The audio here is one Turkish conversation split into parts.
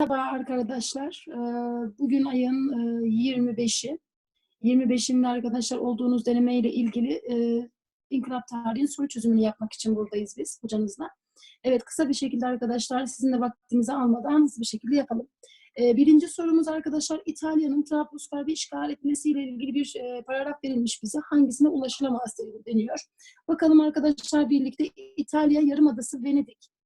Merhaba arkadaşlar. Ee, Bugün ayın e, 25'i. 25'inde arkadaşlar olduğunuz deneme ile ilgili e, İnkılap Tarihi'nin soru çözümünü yapmak için buradayız biz hocanızla. Evet kısa bir şekilde arkadaşlar sizin de vaktinizi almadan hızlı bir şekilde yapalım. Ee, Birinci sorumuz arkadaşlar İtalya'nın Trablusgarp'ı işgal etmesiyle ilgili bir e, paragraf verilmiş bize. Hangisine ulaşılamaz deniyor. Bakalım arkadaşlar birlikte İtalya Yarımadası Venedik.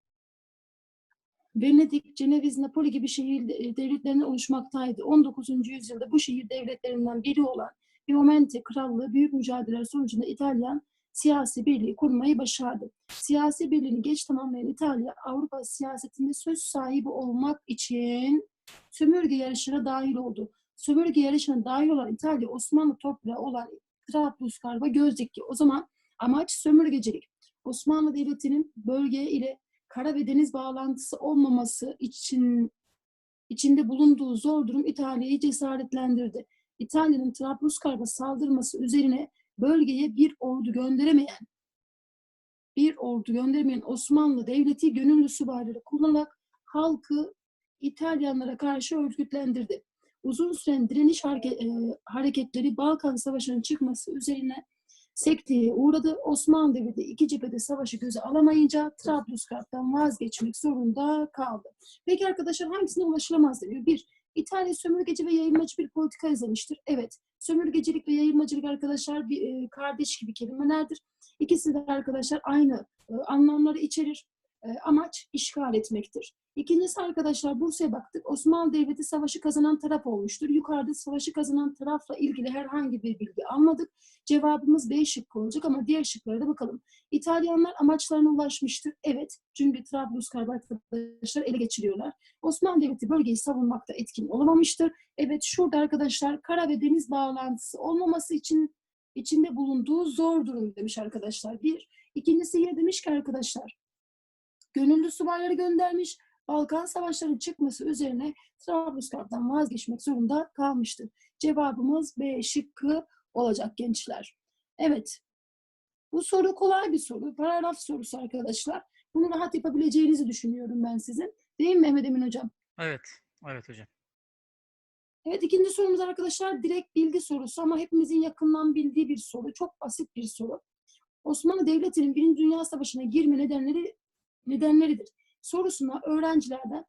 Venedik, Ceneviz, Napoli gibi şehir e, devletlerinden oluşmaktaydı. 19. yüzyılda bu şehir devletlerinden biri olan Piemonte Krallığı büyük mücadeleler sonucunda İtalyan siyasi birliği kurmayı başardı. Siyasi birliğini geç tamamlayan İtalya, Avrupa siyasetinde söz sahibi olmak için sömürge yarışına dahil oldu. Sömürge yarışına dahil olan İtalya, Osmanlı toprağı olan Trablusgarp'a göz dikti. O zaman amaç sömürgecilik. Osmanlı Devleti'nin bölge ile kara ve deniz bağlantısı olmaması için içinde bulunduğu zor durum İtalya'yı cesaretlendirdi. İtalya'nın Trablusgarp'a saldırması üzerine bölgeye bir ordu gönderemeyen bir ordu gönderemeyen Osmanlı Devleti gönüllü subayları kullanarak halkı İtalyanlara karşı örgütlendirdi. Uzun süren direniş e, hareketleri Balkan Savaşı'nın çıkması üzerine sekteye uğradı. Osmanlı Devleti iki cephede savaşı göze alamayınca Trablusgarp'tan vazgeçmek zorunda kaldı. Peki arkadaşlar hangisine ulaşılamaz deniyor? Bir, İtalya sömürgeci ve yayılmacı bir politika izlemiştir. Evet, sömürgecilik ve yayılmacılık arkadaşlar bir e, kardeş gibi kelimelerdir. İkisi de arkadaşlar aynı e, anlamları içerir. E, amaç işgal etmektir. İkincisi arkadaşlar Bursa'ya baktık. Osmanlı Devleti savaşı kazanan taraf olmuştur. Yukarıda savaşı kazanan tarafla ilgili herhangi bir bilgi almadık. Cevabımız B şıkkı olacak ama diğer şıklara da bakalım. İtalyanlar amaçlarına ulaşmıştır. Evet. Çünkü Trablusgarp arkadaşlar ele geçiriyorlar. Osmanlı Devleti bölgeyi savunmakta etkin olamamıştır. Evet şurada arkadaşlar kara ve deniz bağlantısı olmaması için içinde bulunduğu zor durum demiş arkadaşlar. Bir. İkincisi yine demiş ki arkadaşlar gönüllü subayları göndermiş. Balkan Savaşları'nın çıkması üzerine Trablusgarp'tan vazgeçmek zorunda kalmıştır. Cevabımız B şıkkı olacak gençler. Evet. Bu soru kolay bir soru. Paragraf sorusu arkadaşlar. Bunu rahat yapabileceğinizi düşünüyorum ben sizin. Değil mi Mehmet Emin Hocam? Evet. Evet hocam. Evet ikinci sorumuz arkadaşlar direkt bilgi sorusu ama hepimizin yakından bildiği bir soru. Çok basit bir soru. Osmanlı Devleti'nin Birinci Dünya Savaşı'na girme nedenleri nedenleridir. Sorusuna öğrencilerden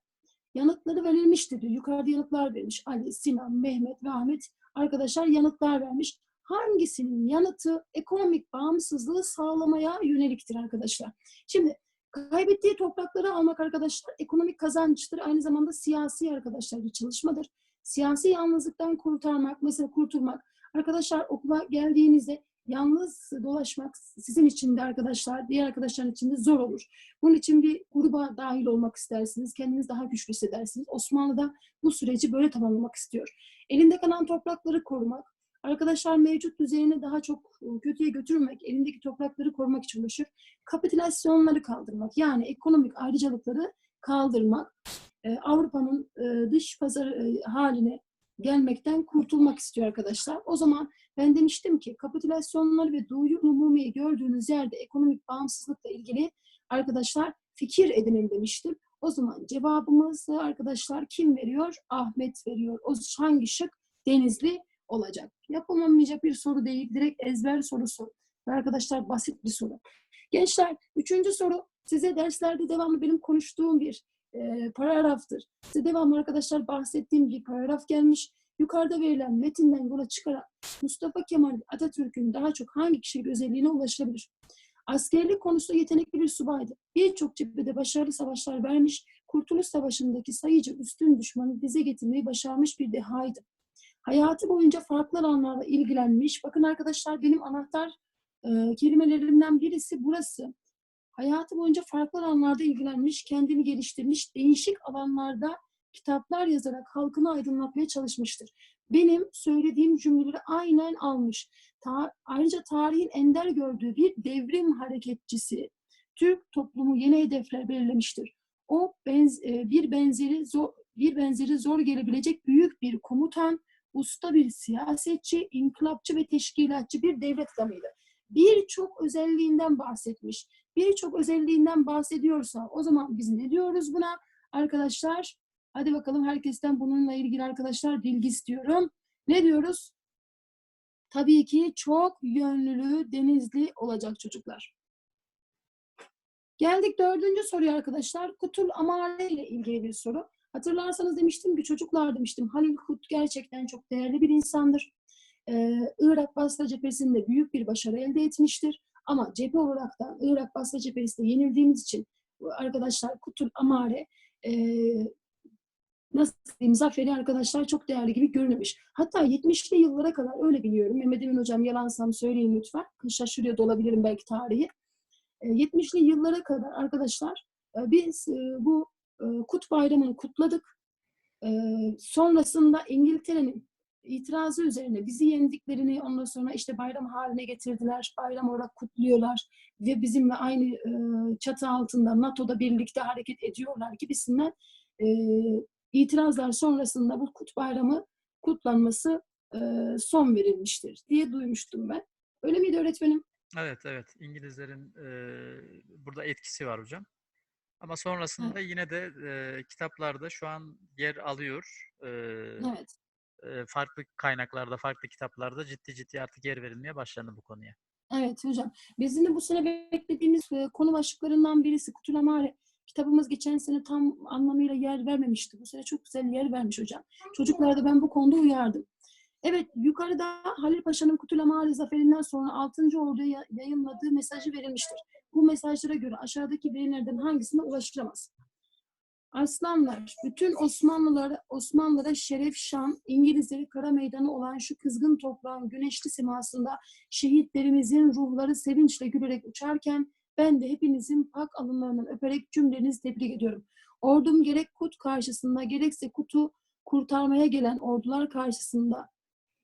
yanıtları verilmiştir diyor. Yukarıda yanıtlar vermiş. Ali, Sinan, Mehmet ve Ahmet arkadaşlar yanıtlar vermiş. Hangisinin yanıtı ekonomik bağımsızlığı sağlamaya yöneliktir arkadaşlar? Şimdi kaybettiği toprakları almak arkadaşlar ekonomik kazançtır. Aynı zamanda siyasi arkadaşlar bir çalışmadır. Siyasi yalnızlıktan kurtarmak, mesela kurtulmak. Arkadaşlar okula geldiğinizde yalnız dolaşmak sizin için de arkadaşlar, diğer arkadaşların için de zor olur. Bunun için bir gruba dahil olmak istersiniz. Kendinizi daha güçlü hissedersiniz. Osmanlı da bu süreci böyle tamamlamak istiyor. Elinde kalan toprakları korumak, arkadaşlar mevcut düzeyini daha çok e, kötüye götürmek, elindeki toprakları korumak için uğraşır. Kapitülasyonları kaldırmak, yani ekonomik ayrıcalıkları kaldırmak, e, Avrupa'nın e, dış pazar haline gelmekten kurtulmak istiyor arkadaşlar. O zaman ben demiştim ki kapitülasyonları ve doğuyu umumiyi gördüğünüz yerde ekonomik bağımsızlıkla ilgili arkadaşlar fikir edinin demiştim. O zaman cevabımızı arkadaşlar kim veriyor? Ahmet veriyor. O hangi şık? Denizli olacak. Yapılamayacak bir soru değil. Direkt ezber sorusu. Ve arkadaşlar basit bir soru. Gençler üçüncü soru size derslerde devamlı benim konuştuğum bir e, paragraftır. Size devamlı arkadaşlar bahsettiğim bir paragraf gelmiş. Yukarıda verilen metinden yola çıkarak Mustafa Kemal Atatürk'ün daha çok hangi kişilik özelliğine ulaşılabilir? Askerlik konusunda yetenekli bir subaydı. Birçok cephede başarılı savaşlar vermiş, Kurtuluş Savaşı'ndaki sayıca üstün düşmanı dize getirmeyi başarmış bir dehaydı. Hayatı boyunca farklı alanlarla ilgilenmiş. Bakın arkadaşlar benim anahtar e, kelimelerimden birisi burası. Hayatı boyunca farklı alanlarda ilgilenmiş, kendini geliştirmiş, değişik alanlarda kitaplar yazarak halkını aydınlatmaya çalışmıştır. Benim söylediğim cümleleri aynen almış. Ta- ayrıca tarihin ender gördüğü bir devrim hareketçisi. Türk toplumu yeni hedefler belirlemiştir. O benz- e, bir benzeri zor, bir benzeri zor gelebilecek büyük bir komutan, usta bir siyasetçi, inkılapçı ve teşkilatçı bir devlet adamıydı. Birçok özelliğinden bahsetmiş. Birçok özelliğinden bahsediyorsa o zaman biz ne diyoruz buna? Arkadaşlar Hadi bakalım herkesten bununla ilgili arkadaşlar bilgi istiyorum. Ne diyoruz? Tabii ki çok yönlülü, denizli olacak çocuklar. Geldik dördüncü soruya arkadaşlar. Kutul Amare ile ilgili bir soru. Hatırlarsanız demiştim ki çocuklar demiştim Halil Kut gerçekten çok değerli bir insandır. Ee, Irak Basra cephesinde büyük bir başarı elde etmiştir. Ama cephe olarak da Irak Basra cephesinde yenildiğimiz için arkadaşlar Kutul Amare e, nasıl diyeyim zaferi arkadaşlar çok değerli gibi görünmüş. Hatta 70'li yıllara kadar öyle biliyorum. Mehmet Emin hocam yalansam söyleyin lütfen. Şaşırıyor da olabilirim belki tarihi. E, 70'li yıllara kadar arkadaşlar e, biz e, bu e, Kut Bayramı'nı kutladık. E, sonrasında İngiltere'nin itirazı üzerine bizi yendiklerini ondan sonra işte bayram haline getirdiler. Bayram olarak kutluyorlar ve bizimle aynı e, çatı altında NATO'da birlikte hareket ediyorlar gibisinden e, itirazlar sonrasında bu Kut Bayramı kutlanması e, son verilmiştir diye duymuştum ben. Öyle miydi öğretmenim? Evet, evet. İngilizlerin e, burada etkisi var hocam. Ama sonrasında yine de e, kitaplarda şu an yer alıyor. E, Evet. Farklı kaynaklarda, farklı kitaplarda ciddi ciddi artık yer verilmeye başlandı bu konuya. Evet hocam. Bizim de bu sene beklediğimiz konu başlıklarından birisi Kutulamare. Kitabımız geçen sene tam anlamıyla yer vermemişti. Bu sene çok güzel yer vermiş hocam. Çocuklara da ben bu konuda uyardım. Evet, yukarıda Halil Paşa'nın Kutulamare zaferinden sonra 6. Ordu'ya ya- yayınladığı mesajı verilmiştir. Bu mesajlara göre aşağıdaki verilerden hangisine ulaşılamaz? Arslanlar, bütün Osmanlılara, Osmanlılara şeref, şan, İngilizleri kara meydanı olan şu kızgın toprağın güneşli semasında şehitlerimizin ruhları sevinçle gülerek uçarken ben de hepinizin pak alınlarından öperek cümlenizi tebrik ediyorum. Ordum gerek Kut karşısında gerekse Kut'u kurtarmaya gelen ordular karşısında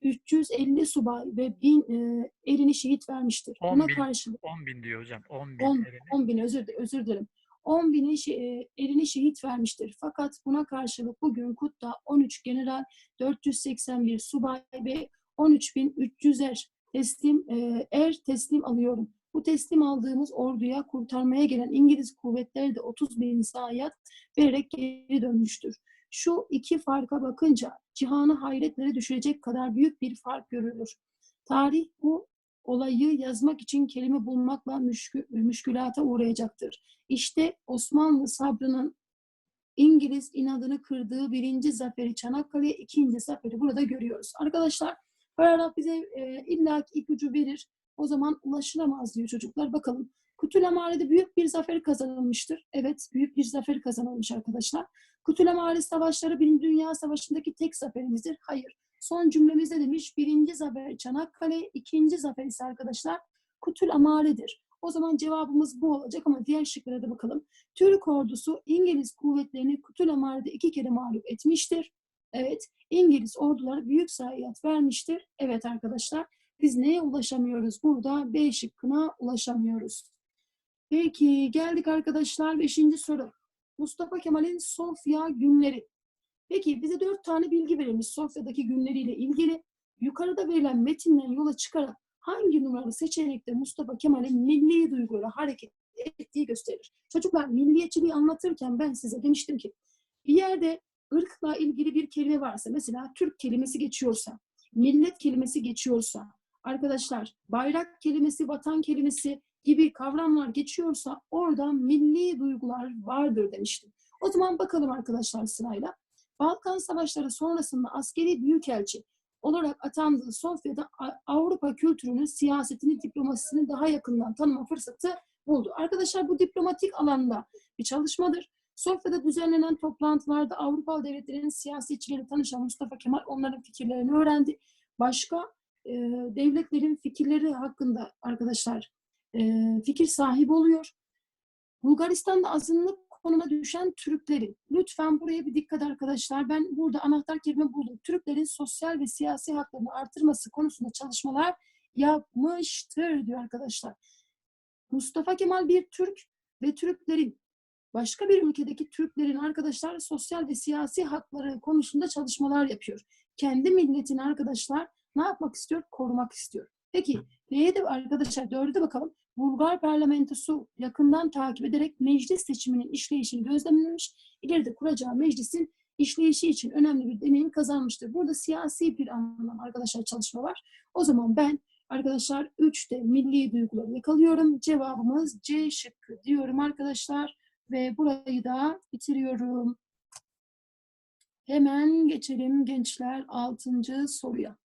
350 subay ve 1000 e, elini şehit vermiştir. 10 Buna bin. karşılık 10 bin diyor hocam. 10 bin 10, erini. 10 bin özür, özür dilerim. 10 bini e, elini şehit vermiştir. Fakat buna karşılık bugün Kut'ta 13 general, 481 subay ve 13.300 er teslim e, er teslim alıyorum. Bu teslim aldığımız orduya kurtarmaya gelen İngiliz kuvvetleri de 30 bin zayiat vererek geri dönmüştür. Şu iki farka bakınca cihanı hayretlere düşürecek kadar büyük bir fark görülür. Tarih bu olayı yazmak için kelime bulmakla müşkü, müşkülata uğrayacaktır. İşte Osmanlı sabrının İngiliz inadını kırdığı birinci zaferi Çanakkale, ikinci zaferi burada görüyoruz. Arkadaşlar paragraf bize e, illaki ipucu verir. O zaman ulaşılamaz diyor çocuklar. Bakalım. Kutulamare'de büyük bir zafer kazanılmıştır. Evet, büyük bir zafer kazanılmış arkadaşlar. Kutulamare savaşları Birinci Dünya Savaşı'ndaki tek zaferimizdir. Hayır. Son cümlemizde demiş birinci zafer Çanakkale, ikinci zafer ise arkadaşlar Kutulamare'dir. O zaman cevabımız bu olacak ama diğer şıklara da bakalım. Türk ordusu İngiliz kuvvetlerini Kutulamare'de iki kere mağlup etmiştir. Evet, İngiliz orduları büyük zayiat vermiştir. Evet arkadaşlar, biz neye ulaşamıyoruz? Burada B şıkkına ulaşamıyoruz. Peki, geldik arkadaşlar beşinci soru. Mustafa Kemal'in Sofya günleri. Peki, bize dört tane bilgi verilmiş Sofya'daki günleriyle ilgili. Yukarıda verilen metinden yola çıkarak hangi numaralı seçenekte Mustafa Kemal'in milli duyguyla hareket ettiği gösterir. Çocuklar milliyetçiliği anlatırken ben size demiştim ki bir yerde ırkla ilgili bir kelime varsa mesela Türk kelimesi geçiyorsa, millet kelimesi geçiyorsa, arkadaşlar bayrak kelimesi, vatan kelimesi gibi kavramlar geçiyorsa orada milli duygular vardır demiştim. O zaman bakalım arkadaşlar sırayla. Balkan Savaşları sonrasında askeri büyükelçi olarak atandığı Sofya'da Avrupa kültürünün, siyasetini, diplomasisini daha yakından tanıma fırsatı buldu. Arkadaşlar bu diplomatik alanda bir çalışmadır. Sofya'da düzenlenen toplantılarda Avrupa devletlerinin siyasetçileriyle tanışan Mustafa Kemal onların fikirlerini öğrendi. Başka e, devletlerin fikirleri hakkında arkadaşlar e, fikir sahibi oluyor. Bulgaristan'da azınlık konuma düşen Türklerin, lütfen buraya bir dikkat arkadaşlar. Ben burada anahtar kelime buldum. Türklerin sosyal ve siyasi haklarını artırması konusunda çalışmalar yapmıştır diyor arkadaşlar. Mustafa Kemal bir Türk ve Türklerin başka bir ülkedeki Türklerin arkadaşlar sosyal ve siyasi hakları konusunda çalışmalar yapıyor. Kendi milletini arkadaşlar ne yapmak istiyor? Korumak istiyor. Peki neye de arkadaşlar dördü bakalım. Bulgar parlamentosu yakından takip ederek meclis seçiminin işleyişini gözlemlemiş. İleride kuracağı meclisin işleyişi için önemli bir deneyim kazanmıştır. Burada siyasi bir anlam arkadaşlar çalışma var. O zaman ben arkadaşlar 3'te milli duyguları yakalıyorum. Cevabımız C şıkkı diyorum arkadaşlar. Ve burayı da bitiriyorum. Hemen geçelim gençler 6. soruya.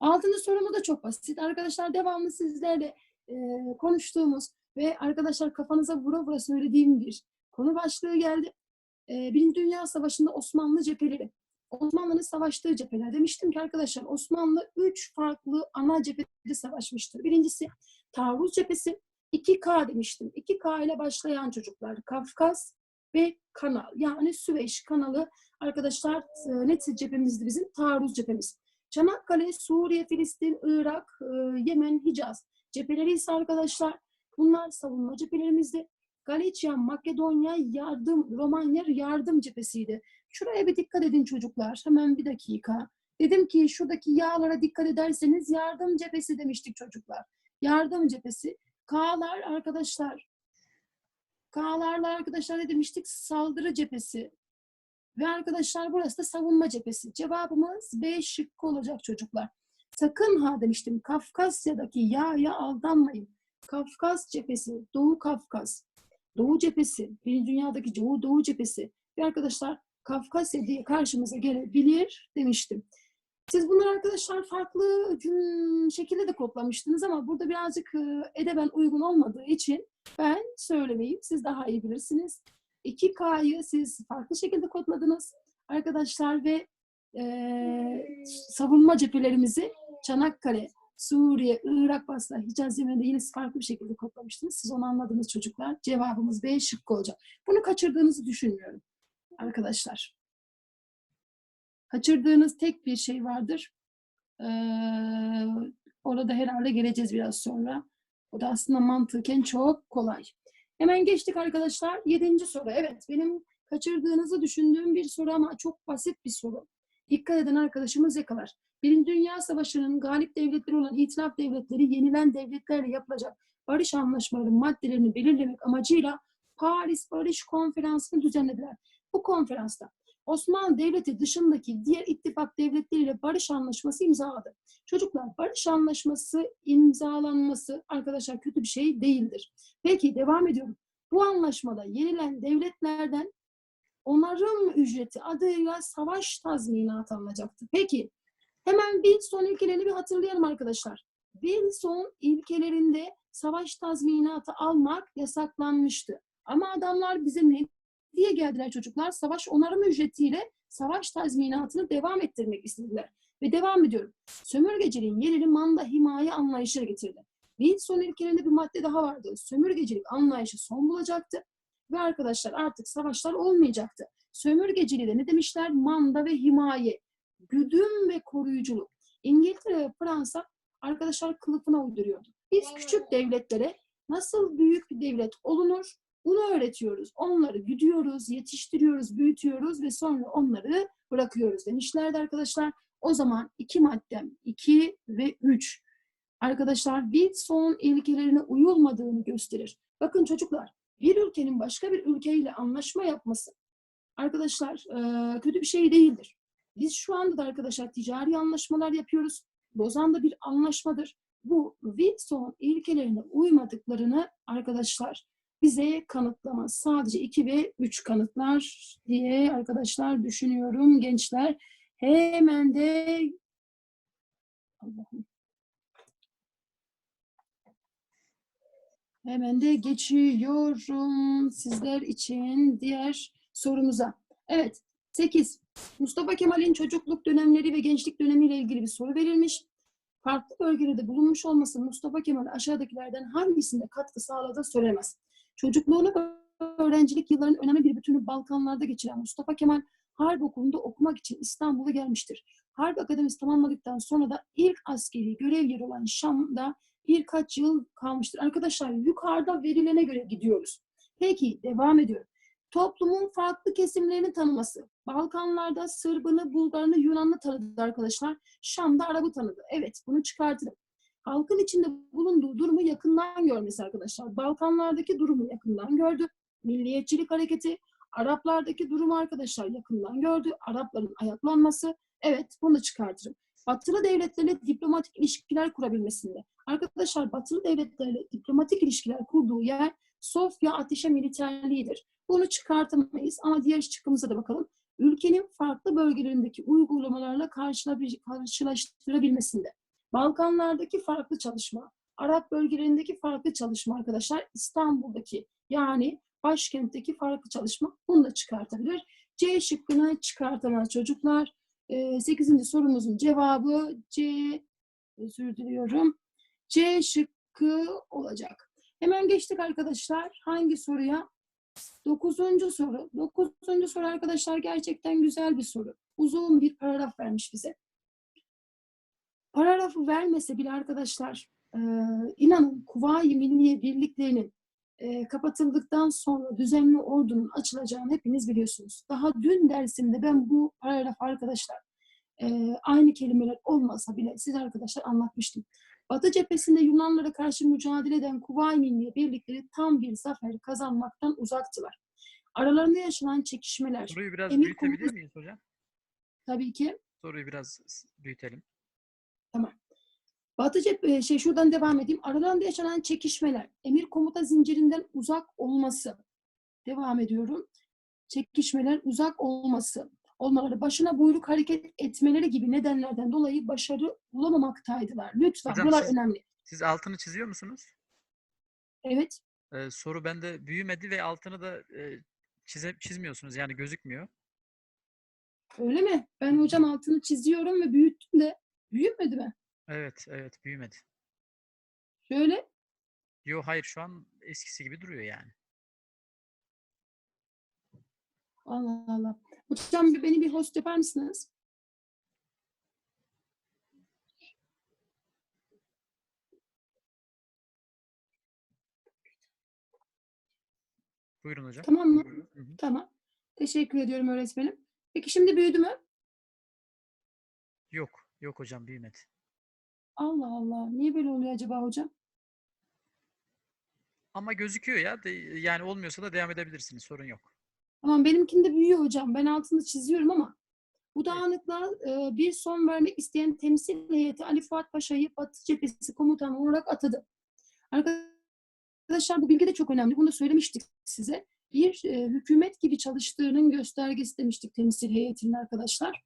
Altıncı sorumuz da çok basit. Arkadaşlar devamlı sizlerle e, konuştuğumuz ve arkadaşlar kafanıza vura vura söylediğim bir konu başlığı geldi. E, Birinci Dünya Savaşı'nda Osmanlı cepheleri. Osmanlı'nın savaştığı cepheler. Demiştim ki arkadaşlar Osmanlı üç farklı ana cephede savaşmıştır. Birincisi Taarruz cephesi. 2K demiştim. 2K ile başlayan çocuklar. Kafkas ve Kanal. Yani Süveyş kanalı arkadaşlar e, net cephemizdi bizim. Taarruz cephemiz. Çanakkale, Suriye, Filistin, Irak, e, Yemen, Hicaz cepheleri ise arkadaşlar bunlar savunma cephelerimizdi. Galicia, Makedonya, yardım, Romanya yardım cephesiydi. Şuraya bir dikkat edin çocuklar. Hemen bir dakika. Dedim ki şuradaki yağlara dikkat ederseniz yardım cephesi demiştik çocuklar. Yardım cephesi. K'lar arkadaşlar. K'larla arkadaşlar ne demiştik? Saldırı cephesi. Ve arkadaşlar burası da savunma cephesi. Cevabımız B şıkkı olacak çocuklar. Sakın ha demiştim Kafkasya'daki yağya aldanmayın. Kafkas cephesi, Doğu Kafkas, Doğu cephesi, Birinci Dünya'daki Doğu, Doğu cephesi. Ve arkadaşlar Kafkasya diye karşımıza gelebilir demiştim. Siz bunları arkadaşlar farklı şekilde de kodlamıştınız ama burada birazcık edeben uygun olmadığı için ben söylemeyeyim. Siz daha iyi bilirsiniz. 2K'yı siz farklı şekilde kodladınız arkadaşlar ve eee, savunma cephelerimizi Çanakkale, Suriye, Irak, Basra, Hicaz Yemen'de yine farklı bir şekilde kodlamıştınız. Siz onu anladınız çocuklar. Cevabımız B şıkkı olacak. Bunu kaçırdığınızı düşünmüyorum arkadaşlar. Kaçırdığınız tek bir şey vardır. Ee, orada herhalde geleceğiz biraz sonra. O da aslında mantıken çok kolay. Hemen geçtik arkadaşlar. Yedinci soru. Evet benim kaçırdığınızı düşündüğüm bir soru ama çok basit bir soru. Dikkat eden arkadaşımız yakalar. Birinci Dünya Savaşı'nın galip devletleri olan itilaf devletleri yenilen devletlerle yapılacak barış anlaşmaları maddelerini belirlemek amacıyla Paris Barış Konferansı'nı düzenlediler. Bu konferansta Osmanlı Devleti dışındaki diğer ittifak devletleriyle barış anlaşması imzaladı. Çocuklar barış anlaşması imzalanması arkadaşlar kötü bir şey değildir. Peki devam ediyorum. Bu anlaşmada yenilen devletlerden onarım ücreti adıyla savaş tazminatı alınacaktı. Peki hemen Wilson ilkelerini bir hatırlayalım arkadaşlar. Wilson ilkelerinde savaş tazminatı almak yasaklanmıştı. Ama adamlar bize ne diye geldiler çocuklar? Savaş onarım ücretiyle savaş tazminatını devam ettirmek istediler. Ve devam ediyorum. Sömürgeciliğin yerini manda himaye anlayışına getirdi. Wilson ilkelerinde bir madde daha vardı. Sömürgecilik anlayışı son bulacaktı. Ve arkadaşlar artık savaşlar olmayacaktı. Sömürgeciliği de ne demişler? Manda ve himaye. Güdüm ve koruyuculuk. İngiltere ve Fransa arkadaşlar kılıfına uyduruyordu. Biz küçük devletlere nasıl büyük bir devlet olunur bunu öğretiyoruz. Onları güdüyoruz, yetiştiriyoruz, büyütüyoruz ve sonra onları bırakıyoruz demişlerdi arkadaşlar. O zaman iki maddem 2 ve 3 arkadaşlar Wilson ilkelerine uyulmadığını gösterir. Bakın çocuklar bir ülkenin başka bir ülkeyle anlaşma yapması arkadaşlar eee, kötü bir şey değildir. Biz şu anda da arkadaşlar ticari anlaşmalar yapıyoruz. Bozan da bir anlaşmadır. Bu Wilson ilkelerine uymadıklarını arkadaşlar bize kanıtlamaz. Sadece 2 ve 3 kanıtlar diye arkadaşlar düşünüyorum gençler. Hemen de Allah'ım. Hemen de geçiyorum sizler için diğer sorumuza. Evet, 8. Mustafa Kemal'in çocukluk dönemleri ve gençlik dönemiyle ilgili bir soru verilmiş. Farklı bölgelerde bulunmuş olması Mustafa Kemal aşağıdakilerden hangisinde katkı sağladığı söylemez. Çocukluğunu ve öğrencilik yıllarının önemli bir bütünü Balkanlarda geçiren Mustafa Kemal Harp Okulu'nda okumak için İstanbul'a gelmiştir. Harp Akademisi tamamladıktan sonra da ilk askeri görev yeri olan Şam'da birkaç yıl kalmıştır. Arkadaşlar yukarıda verilene göre gidiyoruz. Peki devam ediyorum. Toplumun farklı kesimlerini tanıması. Balkanlarda Sırbını, Bulgarını, Yunanlı tanıdı arkadaşlar. Şam'da Arap'ı tanıdı. Evet bunu çıkartırım. Halkın içinde bulunduğu durumu yakından görmesi arkadaşlar. Balkanlardaki durumu yakından gördü. Milliyetçilik hareketi, Araplardaki durumu arkadaşlar yakından gördü. Arapların ayaklanması. Evet bunu çıkartırım. Batılı devletlerle diplomatik ilişkiler kurabilmesinde. Arkadaşlar batılı devletlerle diplomatik ilişkiler kurduğu yer Sofya Ateşe Militerliği'dir. Bunu çıkartamayız ama diğer şıkkımıza da bakalım. Ülkenin farklı bölgelerindeki uygulamalarla karşılaştırabilmesinde. Balkanlardaki farklı çalışma, Arap bölgelerindeki farklı çalışma arkadaşlar, İstanbul'daki yani başkentteki farklı çalışma bunu da çıkartabilir. C şıkkını çıkartamaz çocuklar. Ee, 8. sorumuzun cevabı C, özür diliyorum. C şıkkı olacak. Hemen geçtik arkadaşlar. Hangi soruya? Dokuzuncu soru. Dokuzuncu soru arkadaşlar gerçekten güzel bir soru. Uzun bir paragraf vermiş bize. Paragrafı vermese bile arkadaşlar e, inanın Kuvayi Milliye birliklerinin e, kapatıldıktan sonra düzenli ordunun açılacağını hepiniz biliyorsunuz. Daha dün dersimde ben bu paragraf arkadaşlar e, aynı kelimeler olmasa bile size arkadaşlar anlatmıştım. Batı cephesinde Yunanlara karşı mücadele eden Kuvayi Milliye birlikleri tam bir zafer kazanmaktan uzaktılar. Aralarında yaşanan çekişmeler Soruyu biraz Emir büyütebilir miyiz hocam? tabii ki Soruyu biraz s- büyütelim. Batı cephe, şey şuradan devam edeyim. Aralarında yaşanan çekişmeler, emir komuta zincirinden uzak olması. Devam ediyorum. Çekişmeler uzak olması, olmaları, başına buyruk hareket etmeleri gibi nedenlerden dolayı başarı bulamamaktaydılar. Lütfen, Hocam buralar siz- önemli. Siz altını çiziyor musunuz? Evet, Ee, soru bende büyümedi ve altını da e, çize, çizmiyorsunuz yani gözükmüyor. öyle mi? Ben hocam altını çiziyorum ve büyüttüm de büyümedi mi? Evet, evet büyümedi. Şöyle, Yo hayır şu an eskisi gibi duruyor yani. Allah Allah. Hocam bir- beni bir host yapar mısınız? Buyurun hocam. Tamam mı? Hı hı. Tamam. Teşekkür ediyorum öğretmenim. Peki şimdi büyüdü mü? Yok, yok hocam büyümedi. Allah Allah. Niye böyle oluyor acaba hocam? Ama gözüküyor ya. de- yani olmuyorsa da devam edebilirsiniz. Sorun yok. Tamam benimkinde büyüyor hocam. Ben altını çiziyorum ama bu dağınıklığa e, bir son vermek isteyen temsil heyeti Ali Fuat Paşa'yı Batı Cephesi komutanı olarak atadı. Arkadaşlar bu bilgi de çok önemli. Bunu da söylemiştik size. Bir e, hükümet gibi çalıştığının göstergesi demiştik temsil heyetinin arkadaşlar.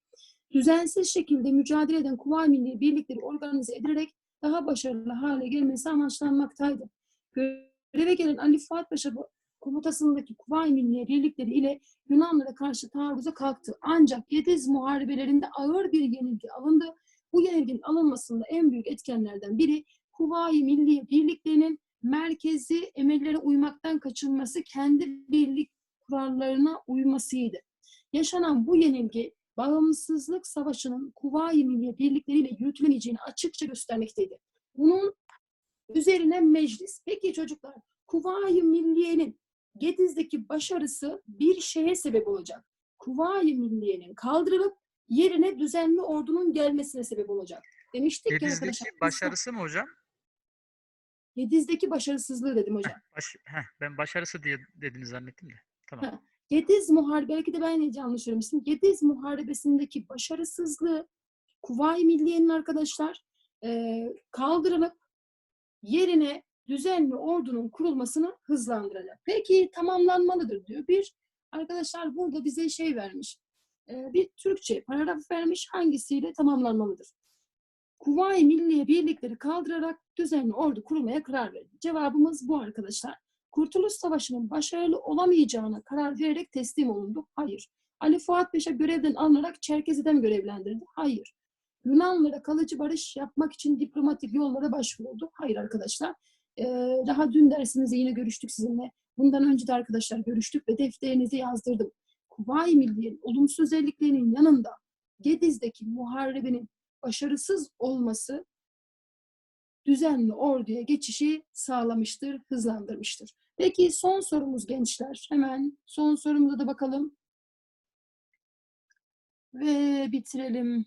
Düzensiz şekilde mücadele eden Kuvayi Milliye birlikleri organize edilerek daha başarılı hale gelmesi amaçlanmaktaydı. Göreve gelen Ali Fuat Paşa komutasındaki Kuvayi Milliye birlikleri ile Yunanlara karşı taarruza kalktı. Ancak Gediz muharebelerinde ağır bir yenilgi alındı. Bu yenilginin alınmasında en büyük etkenlerden biri Kuvayi Milliye birliklerinin merkezi emirlere uymaktan kaçınması, kendi birlik kurallarına uymasıydı. Yaşanan bu yenilgi bağımsızlık savaşının Kuvayi Milliye birlikleriyle yürütülemeyeceğini açıkça göstermekteydi. Bunun üzerine meclis. Peki çocuklar, Kuvayi Milliye'nin Gediz'deki başarısı bir şeye sebep olacak. Kuvayi Milliye'nin kaldırılıp yerine düzenli ordunun gelmesine sebep olacak. Demiştik ki arkadaşlar. Gediz'deki başarısı mı hocam? Gediz'deki başarısızlığı dedim hocam. Baş, heh, ben başarısı diye dediniz zannettim de. Tamam. Ha. Gediz Muharebe, belki de ben yanlış söylemiştim. Gediz Muharebesi'ndeki başarısızlığı Kuvayi Milliye'nin arkadaşlar eee kaldırılıp yerine düzenli ordunun kurulmasını hızlandıracak. Peki tamamlanmalıdır diyor. Bir, arkadaşlar burada bize şey vermiş. eee, bir Türkçe paragraf vermiş. Hangisiyle tamamlanmalıdır? Kuvayi Milliye birlikleri kaldırarak düzenli ordu kurmaya karar verdi. Cevabımız bu arkadaşlar. Kurtuluş Savaşı'nın başarılı olamayacağına karar vererek teslim olundu. Hayır. Ali Fuat Paşa görevden alınarak Çerkezi'den görevlendirildi. Hayır. Yunanlara kalıcı barış yapmak için diplomatik yollara başvuruldu. Hayır arkadaşlar. Ee, daha dün dersimizde yine görüştük sizinle. Bundan önce de arkadaşlar görüştük ve defterinize yazdırdım. Kuvayi Milliye'nin olumsuz özelliklerinin yanında Gediz'deki muharebenin başarısız olması düzenli orduya geçişi sağlamıştır, hızlandırmıştır. Peki son sorumuz gençler. Hemen son sorumuza da bakalım. Ve bitirelim.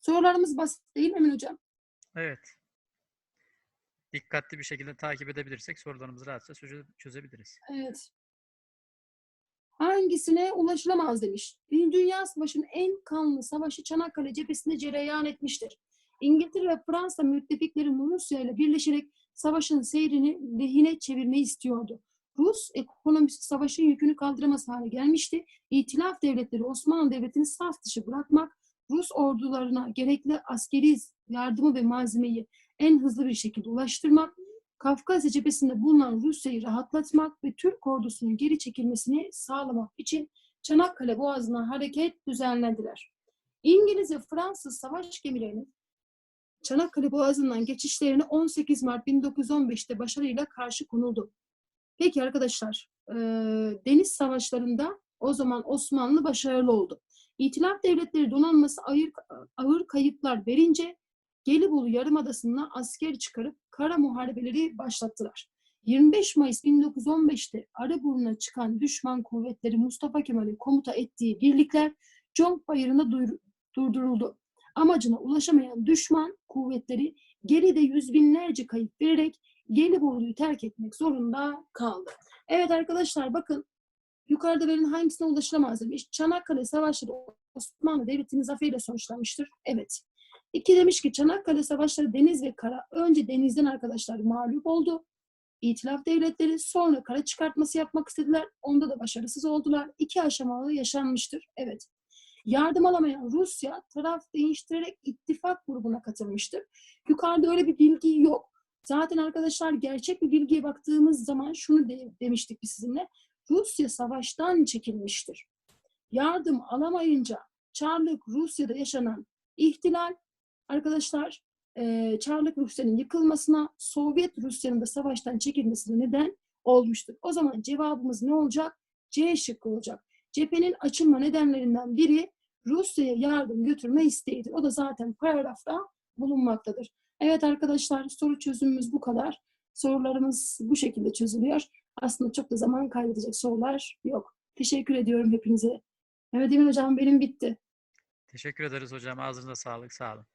Sorularımız basit değil mi Emin Hocam? Evet. Dikkatli bir şekilde takip edebilirsek sorularımızı rahatça çöze- çözebiliriz. Evet. hangisine ulaşılamaz demiş. Dünya Savaşı'nın en kanlı savaşı Çanakkale cephesinde cereyan etmiştir. İngiltere ve Fransa müttefiklerin Rusya ile birleşerek savaşın seyrini lehine çevirmeyi istiyordu. Rus ekonomisi savaşın yükünü kaldıramaz hale gelmişti. İtilaf devletleri Osmanlı Devleti'ni saf dışı bırakmak, Rus ordularına gerekli askeri yardımı ve malzemeyi en hızlı bir şekilde ulaştırmak, Kafkasya cephesinde bulunan Rusya'yı rahatlatmak ve Türk ordusunun geri çekilmesini sağlamak için Çanakkale Boğazı'na hareket düzenlediler. İngiliz ve Fransız savaş gemilerinin Çanakkale Boğazı'ndan geçişlerini 18 Mart 1915'te başarıyla karşı konuldu. Peki arkadaşlar, eee, deniz savaşlarında o zaman Osmanlı başarılı oldu. İtilaf devletleri donanması ağır, ağır kayıplar verince Gelibolu Yarımadası'na asker çıkarıp kara muharebeleri başlattılar. 25 Mayıs 1915'te Arıburnu'na çıkan düşman kuvvetleri Mustafa Kemal'in komuta ettiği birlikler Conk Bayırı'nda durduruldu. Amacına ulaşamayan düşman kuvvetleri geride yüz binlerce kayıp vererek Gelibolu'yu terk etmek zorunda kaldı. Evet arkadaşlar bakın yukarıda verilen hangisine ulaşılamaz demiş. Çanakkale Savaşları Osmanlı Devleti'nin zaferiyle sonuçlanmıştır. Evet. İki demiş ki Çanakkale Savaşları deniz ve kara önce denizden arkadaşlar mağlup oldu. İtilaf devletleri sonra kara çıkartması yapmak istediler. Onda da başarısız oldular. İki aşamalı yaşanmıştır. Evet. Yardım alamayan Rusya taraf değiştirerek ittifak grubuna katılmıştır. Yukarıda öyle bir bilgi yok. Zaten arkadaşlar gerçek bir bilgiye baktığımız zaman şunu de- demiştik biz sizinle. Rusya savaştan çekilmiştir. Yardım alamayınca Çarlık Rusya'da yaşanan ihtilal arkadaşlar eee Çarlık Rusya'nın yıkılmasına Sovyet Rusya'nın da savaştan çekilmesine neden olmuştur. O zaman cevabımız ne olacak? C şıkkı olacak. Cephenin açılma nedenlerinden biri Rusya'ya yardım götürme isteğidir. O da zaten paragrafta bulunmaktadır. Evet arkadaşlar soru çözümümüz bu kadar. Sorularımız bu şekilde çözülüyor. Aslında çok da zaman kaybedecek sorular yok. Teşekkür ediyorum hepinize. Mehmet Emin Hocam benim bitti. Teşekkür ederiz hocam. Ağzınıza sağlık. Sağ olun.